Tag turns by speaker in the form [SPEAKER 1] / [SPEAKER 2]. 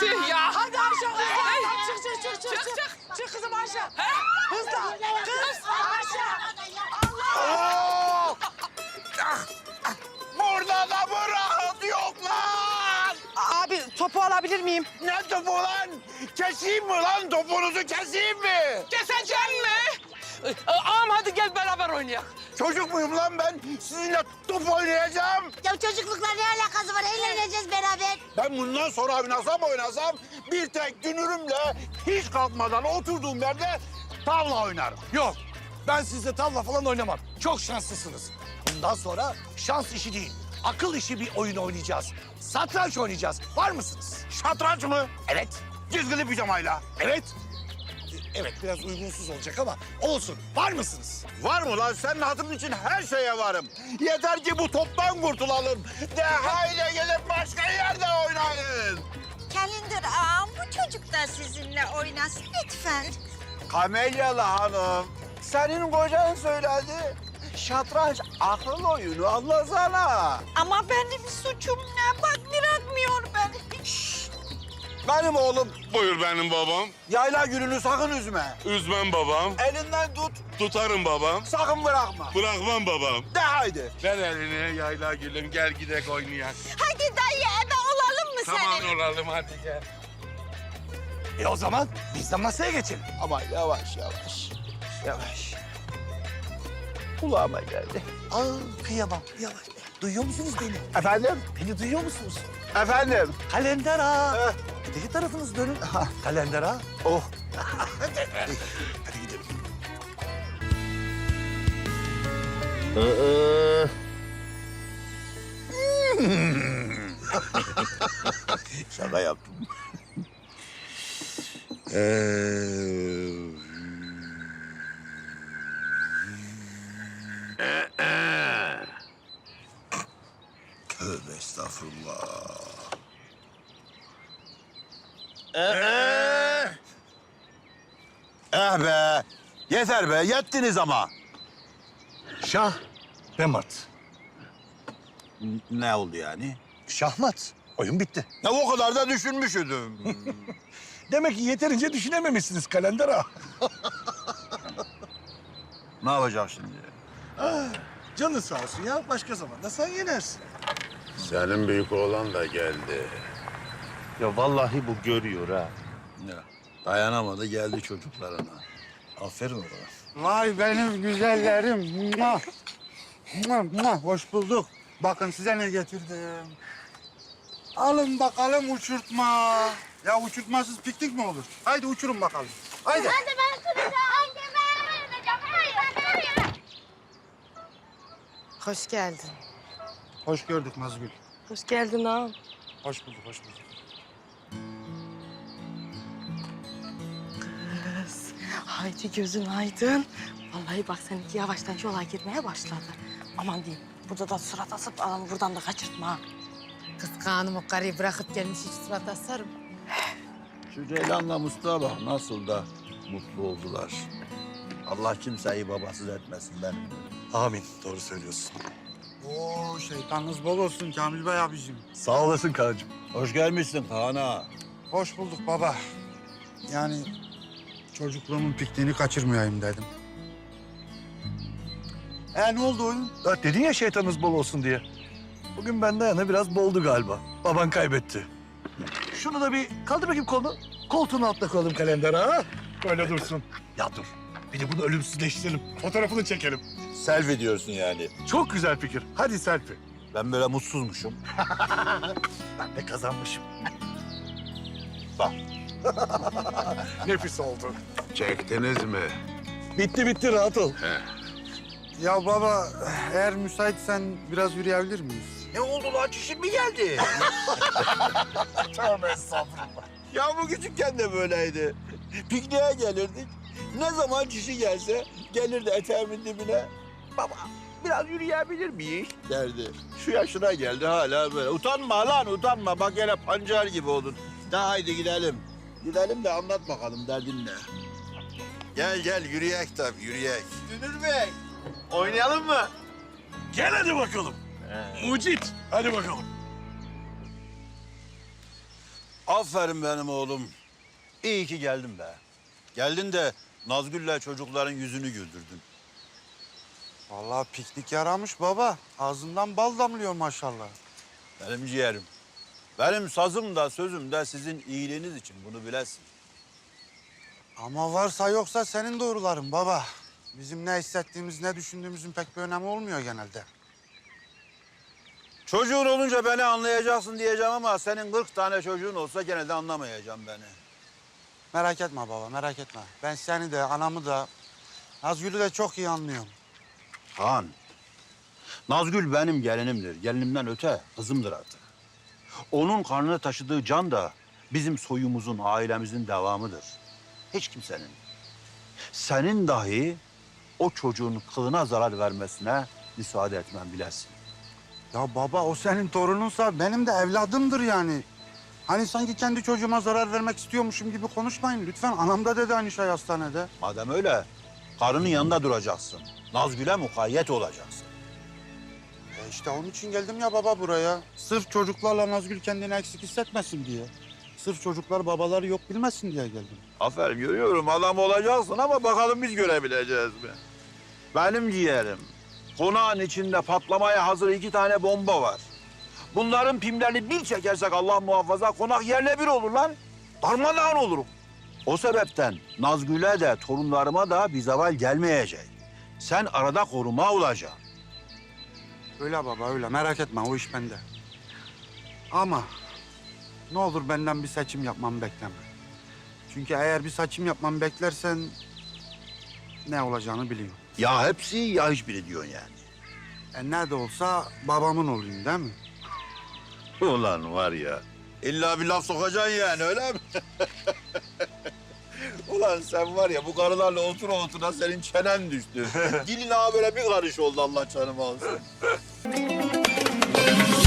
[SPEAKER 1] Tüh ya.
[SPEAKER 2] Hadi Ayşe hızlı.
[SPEAKER 1] Hey.
[SPEAKER 2] Çık çık çık çık.
[SPEAKER 1] Çık, çık.
[SPEAKER 2] Çık kızım Ayşe.
[SPEAKER 1] He?
[SPEAKER 2] Hızlı. Kız Ayşe.
[SPEAKER 3] Oo! Ah, ah, Burada da mı rahat yok lan?
[SPEAKER 2] Abi topu alabilir miyim?
[SPEAKER 3] Ne topu lan? Keseyim mi lan? Topunuzu keseyim mi?
[SPEAKER 1] Keseceğim mi? Ağam hadi gel beraber oynayalım.
[SPEAKER 3] Çocuk muyum lan ben? Sizinle top oynayacağım.
[SPEAKER 4] Ya çocuklukla ne alakası var? Eğleneceğiz beraber.
[SPEAKER 3] Ben bundan sonra oynasam oynasam bir tek dünürümle hiç kalkmadan oturduğum yerde tavla oynarım.
[SPEAKER 5] Yok. Ben sizle tavla falan oynamam. Çok şanslısınız. Bundan sonra şans işi değil. Akıl işi bir oyun oynayacağız. Satranç oynayacağız. Var mısınız?
[SPEAKER 3] Şatranç mı?
[SPEAKER 5] Evet.
[SPEAKER 3] Çizgili pijamayla.
[SPEAKER 5] Evet. Evet biraz uygunsuz olacak ama olsun. Var mısınız?
[SPEAKER 3] Var mı lan? Senin hatırın için her şeye varım. Yeter ki bu toptan kurtulalım. De haydi gelip başka yerde oynayın.
[SPEAKER 4] Kalender ağam bu çocuk da sizinle oynasın lütfen.
[SPEAKER 3] Kamelyalı hanım, senin kocan söyledi. Şatranç akıl oyunu anlasana.
[SPEAKER 4] Ama benim suçum ne? Bak bırakmıyor beni.
[SPEAKER 3] Benim oğlum
[SPEAKER 6] Buyur benim babam.
[SPEAKER 3] yayla gününü sakın üzme.
[SPEAKER 6] Üzmem babam.
[SPEAKER 3] Elinden tut,
[SPEAKER 6] Tutarım babam.
[SPEAKER 3] sakın bırakma.
[SPEAKER 6] Bırakmam babam.
[SPEAKER 3] De haydi.
[SPEAKER 6] Ver elini yayla gülüm gel gidek oynayak.
[SPEAKER 4] Hadi dayı ebe olalım mı
[SPEAKER 6] Tamam
[SPEAKER 4] senin?
[SPEAKER 6] olalım hadi gel.
[SPEAKER 5] E o zaman biz de masaya geçelim.
[SPEAKER 3] Ama yavaş yavaş. Yavaş. Kulağıma geldi.
[SPEAKER 5] Aa kıyamam. Yavaş. Duyuyor musunuz beni?
[SPEAKER 3] Efendim?
[SPEAKER 5] Beni duyuyor musunuz?
[SPEAKER 3] Efendim?
[SPEAKER 5] Kalender ağa.
[SPEAKER 3] Eh.
[SPEAKER 5] Öteki tarafınız dönün. Kalender ağa.
[SPEAKER 3] Oh.
[SPEAKER 5] Hadi gidelim.
[SPEAKER 3] Şaka yaptım. Ee, Tövbe estağfurullah. Ee, eh be. Yeter be. Yettiniz ama.
[SPEAKER 5] Şah ve mat.
[SPEAKER 3] Ne oldu yani?
[SPEAKER 5] Şahmat. Oyun bitti.
[SPEAKER 3] Ya o kadar da düşünmüşüdüm.
[SPEAKER 5] Demek ki yeterince düşünememişsiniz kalender ağa.
[SPEAKER 3] ne yapacak şimdi?
[SPEAKER 5] Canın sağ olsun ya. Başka zaman da sen yenersin.
[SPEAKER 6] Senin büyük oğlan da geldi.
[SPEAKER 3] Ya vallahi bu görüyor ha. Ya dayanamadı geldi çocuklarına. Aferin ona.
[SPEAKER 7] Vay benim güzellerim. Mua. Mua, mua. Hoş bulduk. Bakın size ne getirdim. Alın bakalım uçurtma. Ya uçurtmasız piknik mi olur? Haydi uçurun bakalım. Haydi.
[SPEAKER 4] Hadi ben. Hadi ben süreceğim. Hayır, hayır.
[SPEAKER 2] Hoş geldin.
[SPEAKER 7] Hoş gördük Nazgül.
[SPEAKER 2] Hoş geldin ağam.
[SPEAKER 7] Hoş bulduk, hoş bulduk.
[SPEAKER 2] Haydi gözün aydın. Vallahi bak seninki yavaştan yola girmeye başladı. Aman diyeyim, burada da surat asıp adamı buradan da kaçırtma. ha.
[SPEAKER 8] Kız kanım o karıyı bırakıp gelmiş hiç surat asarım.
[SPEAKER 3] Şu Ceylan'la Mustafa bak nasıl da mutlu oldular. Allah kimseyi babasız etmesin benim.
[SPEAKER 5] Amin. Doğru söylüyorsun.
[SPEAKER 7] Oo şeytanınız bol olsun Kamil Bey abicim.
[SPEAKER 5] Sağ olasın Kaan'cığım.
[SPEAKER 3] Hoş gelmişsin Kaan ağa.
[SPEAKER 7] Hoş bulduk baba. Yani çocukluğumun pikniğini kaçırmayayım dedim. E ne oldu oyun?
[SPEAKER 5] Ya dedin ya şeytanınız bol olsun diye. Bugün benden yana biraz boldu galiba. Baban kaybetti. Şunu da bir kaldır bakayım kolunu. Koltuğun altına koyalım kalender ha. Böyle dursun. Ya dur. Bir de bunu ölümsüzleştirelim. Fotoğrafını çekelim.
[SPEAKER 3] Selfie diyorsun yani.
[SPEAKER 5] Çok güzel fikir. Hadi selfie.
[SPEAKER 3] Ben böyle mutsuzmuşum.
[SPEAKER 5] Ben de kazanmışım.
[SPEAKER 3] Bak.
[SPEAKER 5] Nefis oldu.
[SPEAKER 6] Çektiniz mi?
[SPEAKER 5] Bitti bitti rahat ol.
[SPEAKER 7] Ya baba eğer müsaitsen biraz yürüyebilir miyiz?
[SPEAKER 3] Ne oldu lan çişin mi geldi?
[SPEAKER 5] Tövbe estağfurullah.
[SPEAKER 3] ya bu küçükken de böyleydi. Pikniğe gelirdik. Ne zaman çişi gelse gelirdi eteğimin dibine. Baba biraz yürüyebilir miyiz derdi. Şu yaşına geldi hala böyle. Utanma lan utanma. Bak hele pancar gibi oldun. De haydi gidelim. Gidelim de anlat bakalım derdin ne? Gel gel yürüyek tabii yürüyek. Dünür Bey oynayalım mı?
[SPEAKER 5] Gel hadi bakalım. Mucit. Hadi bakalım.
[SPEAKER 3] Aferin benim oğlum. İyi ki geldin be. Geldin de Nazgül'le çocukların yüzünü güldürdün.
[SPEAKER 7] Vallahi piknik yaramış baba. Ağzından bal damlıyor maşallah.
[SPEAKER 3] Benim ciğerim. Benim sazım da sözüm de sizin iyiliğiniz için bunu bilesin.
[SPEAKER 7] Ama varsa yoksa senin doğruların baba. Bizim ne hissettiğimiz, ne düşündüğümüzün pek bir önemi olmuyor genelde.
[SPEAKER 3] Çocuğun olunca beni anlayacaksın diyeceğim ama senin 40 tane çocuğun olsa gene de anlamayacağım beni.
[SPEAKER 7] Merak etme baba, merak etme. Ben seni de, anamı da, Nazgül'ü de çok iyi anlıyorum.
[SPEAKER 3] Han, Nazgül benim gelinimdir. Gelinimden öte kızımdır artık. Onun karnına taşıdığı can da bizim soyumuzun, ailemizin devamıdır. Hiç kimsenin. Senin dahi o çocuğun kılına zarar vermesine müsaade etmem bilesin.
[SPEAKER 7] Ya baba o senin torununsa benim de evladımdır yani. Hani sanki kendi çocuğuma zarar vermek istiyormuşum gibi konuşmayın lütfen. Anam da dedi aynı şey hastanede.
[SPEAKER 3] Madem öyle, karının yanında duracaksın. Nazgül'e mukayyet olacaksın.
[SPEAKER 7] E işte onun için geldim ya baba buraya. Sırf çocuklarla Nazgül kendini eksik hissetmesin diye. Sırf çocuklar babaları yok bilmesin diye geldim.
[SPEAKER 3] Aferin görüyorum adam olacaksın ama bakalım biz görebileceğiz mi? Benim ciğerim. Konağın içinde patlamaya hazır iki tane bomba var. Bunların pimlerini bir çekersek Allah muhafaza konak yerle bir olur lan. Darmadağın olurum. O sebepten Nazgül'e de torunlarıma da bir zeval gelmeyecek. Sen arada koruma olacaksın.
[SPEAKER 7] Öyle baba öyle merak etme o iş bende. Ama ne olur benden bir seçim yapmamı bekleme. Çünkü eğer bir seçim yapmamı beklersen ne olacağını biliyorum.
[SPEAKER 3] Ya hepsi ya hiçbiri diyorsun yani.
[SPEAKER 7] E ne de olsa babamın olayım değil mi?
[SPEAKER 3] Ulan var ya. İlla bir laf sokacaksın yani öyle mi? Ulan sen var ya bu karılarla otur otura senin çenen düştü. Dilin ağa böyle bir karış oldu Allah canımı alsın. Thank you.